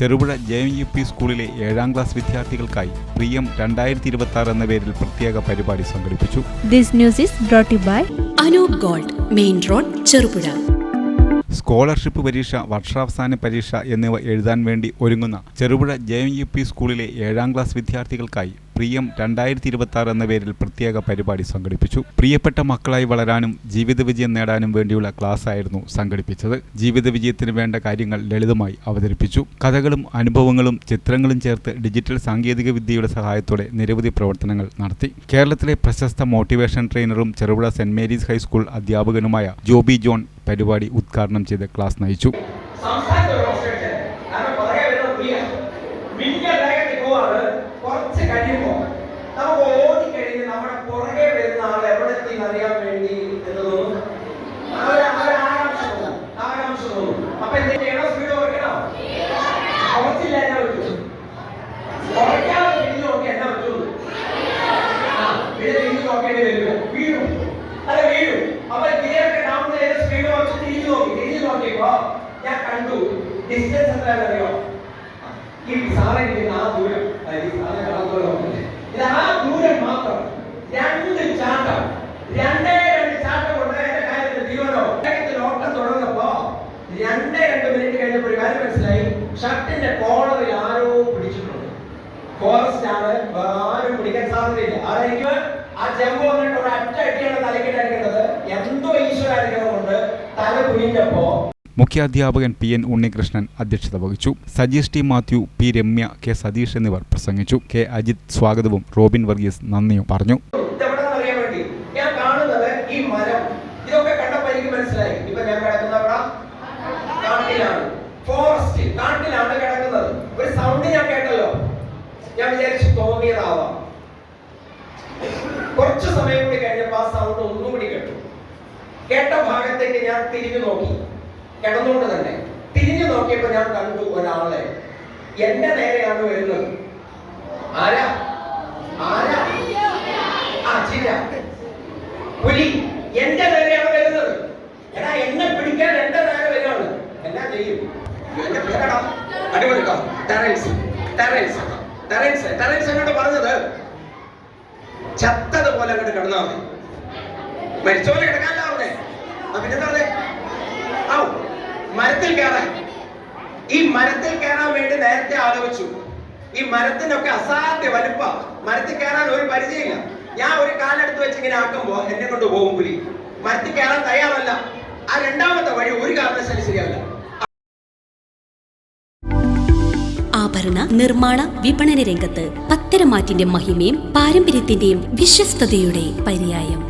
Cherupuzha J M U P സ്കൂളിലെ ഏഴാം class വിദ്യാർത്ഥികൾക്കായി പ്രിയം രണ്ടായിരത്തി ഇരുപത്തി ആറ് എന്ന പേരിൽ പ്രത്യേക പരിപാടി സംഘടിപ്പിച്ചു. This news is brought by by Anoop gold main road Cherupuzha scholarship പരീക്ഷ വർഷാവസാന പരീക്ഷ എന്നിവ എഴുതാൻ വേണ്ടി ഒരുങ്ങുന്ന Cherupuzha J M U P സ്കൂളിലെ ഏഴാം ക്ലാസ് വിദ്യാർത്ഥികൾക്കായി പ്രിയം രണ്ടായിരത്തി ഇരുപത്തി ആറ് എന്ന പേരിൽ പ്രത്യേക പരിപാടി സംഘടിപ്പിച്ചു. പ്രിയപ്പെട്ട മക്കളായി വളരാനും ജീവിത വിജയം നേടാനും വേണ്ടിയുള്ള ക്ലാസ് ആയിരുന്നു സംഘടിപ്പിച്ചത്. ജീവിത വിജയത്തിന് വേണ്ട കാര്യങ്ങൾ ലളിതമായി അവതരിപ്പിച്ചു. കഥകളും അനുഭവങ്ങളും ചിത്രങ്ങളും ചേർത്ത് ഡിജിറ്റൽ സാങ്കേതിക വിദ്യയുടെ സഹായത്തോടെ നിരവധി പ്രവർത്തനങ്ങൾ നടത്തി. കേരളത്തിലെ പ്രശസ്ത motivation ട്രെയിനറും Cherupuzha saint Mary's high school അധ്യാപകനുമായ Joby John പരിപാടി ഉദ്ഘാടനം ചെയ്ത് ക്ലാസ് നയിച്ചു. വീഴും അതെ വീഴും. അപ്പൊ ഗിയറൊക്കെ ചെയ്ത് സ്പീഡ് കുറച്ച് തിരിഞ്ഞു നോക്കി തിരിഞ്ഞു നോക്കിയപ്പോ ഞാൻ കണ്ടു ഡിസ്റ്റൻസ് എത്രയാണെന്നറിയോ? ഈ സാറേ ആ ദൂരം സാറേ ദൂരം ഇത് ആ ദൂരം മാത്രം രണ്ട് ചാട്ടം രണ്ടേ രണ്ട് ചാട്ടം കൊണ്ട് കാര്യത്തിൽ തീരുമാനോ. വേഗത്തിൽ ഓട്ടം തുടർന്നപ്പോ രണ്ടേ രണ്ട് മിനിറ്റ് കഴിഞ്ഞപ്പോൾ ഒരു കാര്യം മനസ്സിലായി. ഷർട്ടിന്റെ കോളറിൽ ആരോ പിടിച്ചിട്ടുണ്ട്. ഫോറസ്റ്റ് ആണ് ആരും പിടിക്കാൻ സാധ്യതയില്ല. ആരായിരിക്കും? ആ ചെമ്പ് വന്നിട്ട് ഒരു അറ്റ അടിയാണ് തലക്കിട്ട് എന്തോ മുഖ്യാധ്യാപകൻ പി എൻ ഉണ്ണികൃഷ്ണൻ അധ്യക്ഷത വഹിച്ചു. Sajeesh T Mathew P Ramya K Satheesh എന്നിവർ പ്രസംഗിച്ചു. കെ അജിത് സ്വാഗതവും റോബിൻ വർഗീസ് നന്ദിയും പറഞ്ഞു. ഞാൻ കാണുന്നത് ഈ മരം. ഇതൊക്കെ കണ്ടപ്പോ എനിക്ക് മനസ്സിലായി. ഇപ്പൊ ഞാൻ കിടക്കുന്ന അവിടെ കാട്ടിലാണ്. ഫോറസ്റ്റ് കാട്ടിലാണ് കിടക്കുന്നത്. ഒരു സൗണ്ട് ഞാൻ കേട്ടല്ലോ. ഞാൻ വിചാരിച്ചു തോന്നിയതാവാം. കുറച്ച് സമയം കൂടി കഴിഞ്ഞപ്പോ ആ സൗണ്ട് ഒന്നും കൂടി കേട്ടു ഭാഗത്തേക്ക് ഞാൻ തിരിഞ്ഞു നോക്കി. കിടന്നുകൊണ്ട് തന്നെ. തിരിഞ്ഞു നോക്കിയപ്പോ ഞാൻ കണ്ടു ഒരാളെ. എന്റെ നേരെയാണ് വരുന്നത്. ആരാ? ആരാ? ആ ചില പുലി എന്റെ നേരെയാണ് വരുന്നത്. എടാ എന്നെ പിടിക്കാൻ എന്റെ നേരെ വരികയാണ്. എന്നാ ചെയ്യും? എന്റെ പേരടാ. അടിപൊളിക്കാം ടെറൻസ് അങ്ങോട്ട് കിടന്നാ മതി. മരിച്ച പോലെ കിടക്കാനല്ല അവിടെ പിന്നെന്താ പറഞ്ഞേ? ഔ മരത്തിൽ കയറാൻ. ഈ മരത്തിൽ കയറാൻ വേണ്ടി നേരത്തെ ആലോചിച്ചു. ഈ മരത്തിനൊക്കെ അസാധ്യ വലുപ്പ. മരത്തിൽ കയറാൻ ഒരു പരിചയമില്ല. ഞാൻ ഒരു കാലെടുത്ത് വെച്ച് ഇങ്ങനെ ആക്കുമ്പോ എന്നെ കൊണ്ട് പോകും പുലി. മരത്തിൽ കയറാൻ തയ്യാറല്ല. ആ രണ്ടാമത്തെ വഴി ഒരു കാരണവശാലും ശരിയല്ല ആഭരണ നിർമ്മാണ വിപണന രംഗത്ത് പത്തരമാറ്റിന്റെ മഹിമയും പാരമ്പര്യത്തിന്റെയും വിശ്വസ്തയുടെ പര്യായം.